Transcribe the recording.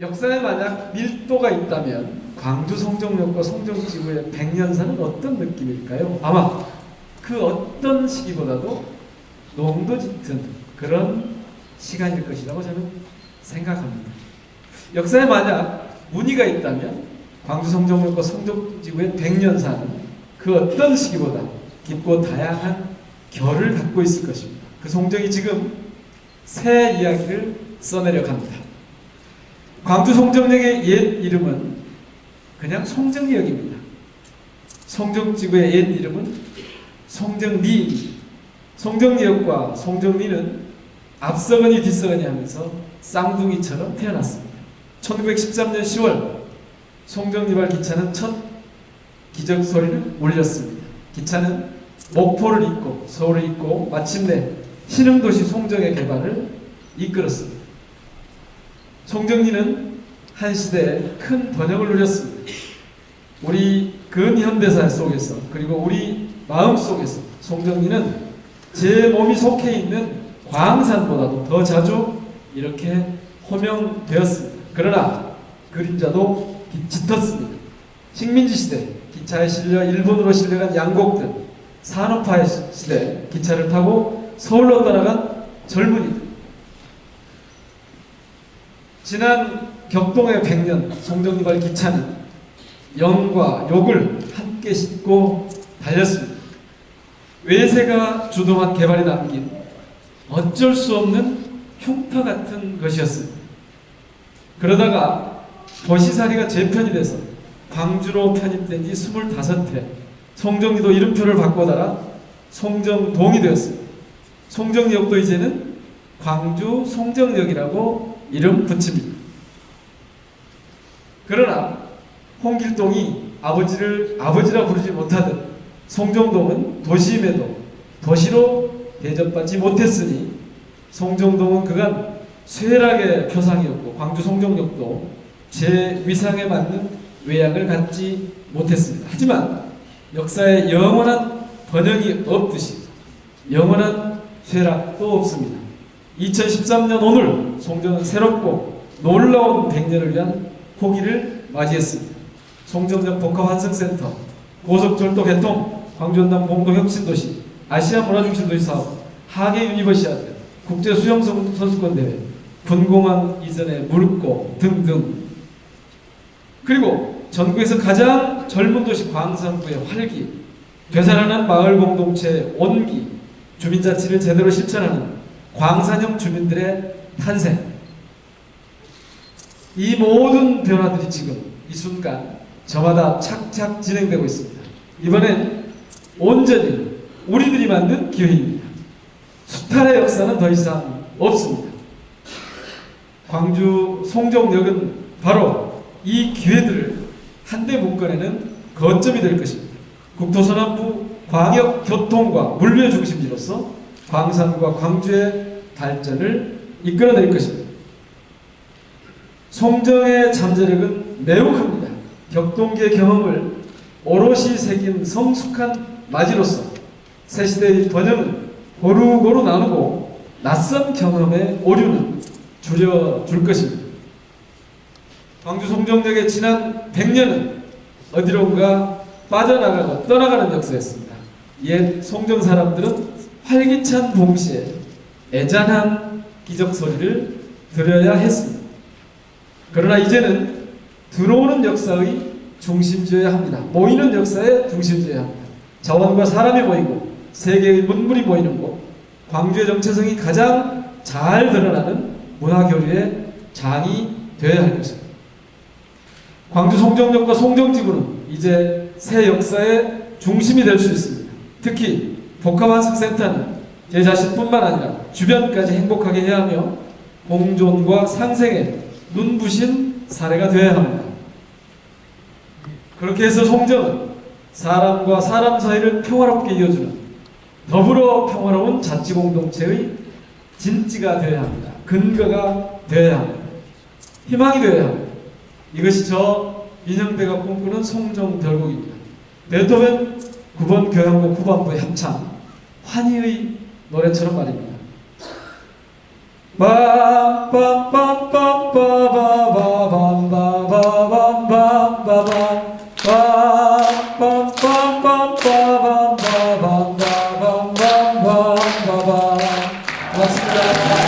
역사에 만약 밀도가 있다면 광주 성정역과 성정지구의 백년사는 어떤 느낌일까요? 아마 그 어떤 시기보다도 농도 짙은 그런 시간일 것이라고 저는 생각합니다. 역사에 만약 문의가 있다면 광주 성정역과 성정지구의 백년사는 그 어떤 시기보다 깊고 다양한 결을 갖고 있을 것입니다. 그 송정이 지금 새 이야기를 써내려 갑니다. 광주 송정역의 옛 이름은 그냥 송정역입니다. 송정지구의 옛 이름은 송정리. 송정역과 송정리는 앞서거니 뒤서거니 하면서 쌍둥이처럼 태어났습니다. 1913년 10월 송정리발 기차는 첫 기적 소리를 울렸습니다. 기차는 목포를 잇고 서울을 잇고 마침내 신흥도시 송정의 개발을 이끌었습니다. 송정리는 한 시대에 큰 번영을 누렸습니다. 우리 근현대사 속에서 그리고 우리 마음 속에서 송정리는 제 몸이 속해 있는 광산보다도 더 자주 이렇게 호명되었습니다. 그러나 그림자도 기- 짙었습니다. 식민지 시대 기차에 실려 일본으로 실려간 양곡들 산업화 시대 기차를 타고 서울로 떠나간 젊은이들 지난 격동의 백년 송정리발 기차는 영과 욕을 함께 싣고 달렸습니다. 외세가 주동한 개발이 남긴 어쩔 수 없는 흉터 같은 것이었습니다. 그러다가 도시살이가 재편이 돼서 광주로 편입된 지 25회 송정리도 이름표를 바꿔달아 송정동이 되었습니다. 송정역도 이제는 광주 송정역이라고 이름 붙입니다. 그러나 홍길동이 아버지를 아버지라 부르지 못하듯 송정동은 도시임에도 도시로 대접받지 못했으니 송정동은 그간 쇠락의 표상이었고 광주 송정역도 제 위상에 맞는 외양을 갖지 못했습니다. 하지만 역사에 영원한 번영이 없듯이 영원한 쇠락도 없습니다. 2013년 오늘 송정은 새롭고 놀라운 100년을 위한 호기를 맞이했습니다. 송정역 복합 환승센터, 고속철도 개통, 광주원남 공동혁신도시, 아시아 문화중심도시 사업, 하계 유니버시아드, 국제 수영 선- 선수권 대회, 군공항 이전의 물고 등등. 그리고 전국에서 가장 젊은 도시 광산구의 활기, 되살아난 마을 공동체 온기, 주민자치를 제대로 실천하는 광산형 주민들의 탄생. 이 모든 변화들이 지금 이 순간 저마다 착착 진행되고 있습니다. 이번엔 온전히 우리들이 만든 기회입니다. 수탈의 역사는 더 이상 없습니다. 광주 송정역은 바로 이 기회들을 한데 묶어내는 거점이 될 것입니다. 국토선안부 광역 교통과 물류의 중심지로서 광산과 광주의 발전을 이끌어낼 것입니다. 송정의 잠재력은 매우 큽니다. 격동기의 경험을 오롯이 새긴 성숙한 마지로서 새 시대의 번영은 고루고루 나누고 낯선 경험의 오류는 줄여줄 것입니다. 광주 송정역의 지난 100년은 어디론가 빠져나가고 떠나가는 역사였습니다. 옛 송정 사람들은 활기찬 동시에 애잔한 기적 소리를 들어야 했습니다. 그러나 이제는 들어오는 역사의 중심지어야 합니다. 모이는 역사의 중심지어야 합니다. 자원과 사람이 모이고 세계의 문물이 모이는 곳, 광주의 정체성이 가장 잘 드러나는 문화교류의 장이 되어야 할 것입니다. 광주 송정역과 송정지구는 이제 새 역사의 중심이 될 수 있습니다. 특히 복합환승센터는 제 자신뿐만 아니라 주변까지 행복하게 해야 하며 공존과 상생에 눈부신 사례가 되어야 합니다. 그렇게 해서 송정은 사람과 사람 사이를 평화롭게 이어주는 더불어 평화로운 자치 공동체의 진지가 되어야 합니다. 근거가 되어야 합니다. 희망이 되어야 합니다. 이것이 저 인형대가 꿈꾸는 송정 결국입니다. 베토벤 9번 교향곡 후반부의 합창 환희의 노래처럼 말입니다. 고맙습니다.